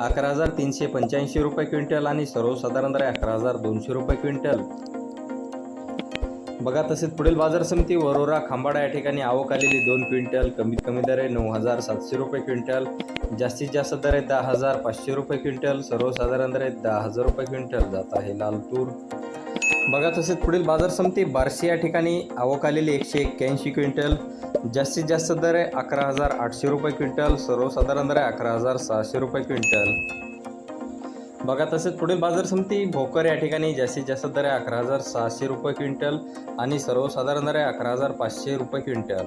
अकरा हजार तीनशे पंच्याऐंशी रुपये क्विंटल आणि सर्वसाधारण दर आहे अकरा हजार दोनशे रुपये क्विंटल. बघा तसेच पुढील बाजार समिती वरोरा खांबाडा या ठिकाणी आवक आलेली दोन क्विंटल कमीत कमी दर आहे नऊ हजार सातशे रुपये क्विंटल जास्तीत जास्त दर आहे दहा हजार पाचशे रुपये क्विंटल सर्वसाधारण दर आहे दहा हजार रुपये क्विंटल. जात आहे लाल तूर बघा तसेच पुढील बाजार समिती बार्शी या ठिकाणी आवक आलेली एकशे एक्क्याऐंशी क्विंटल जास्तीत जास्त दर आहे अकरा हजार आठशे रुपये क्विंटल सर्वसाधारण दर आहे अकरा हजार सहाशे रुपये क्विंटल. बघा तसेच पुढील बाजार समिती भोकर या ठिकाणी जास्तीत जास्त दर आहे अकरा हजार सहाशे रुपये क्विंटल आणि सर्वसाधारण दर आहे अकरा हजार पाचशे रुपये क्विंटल.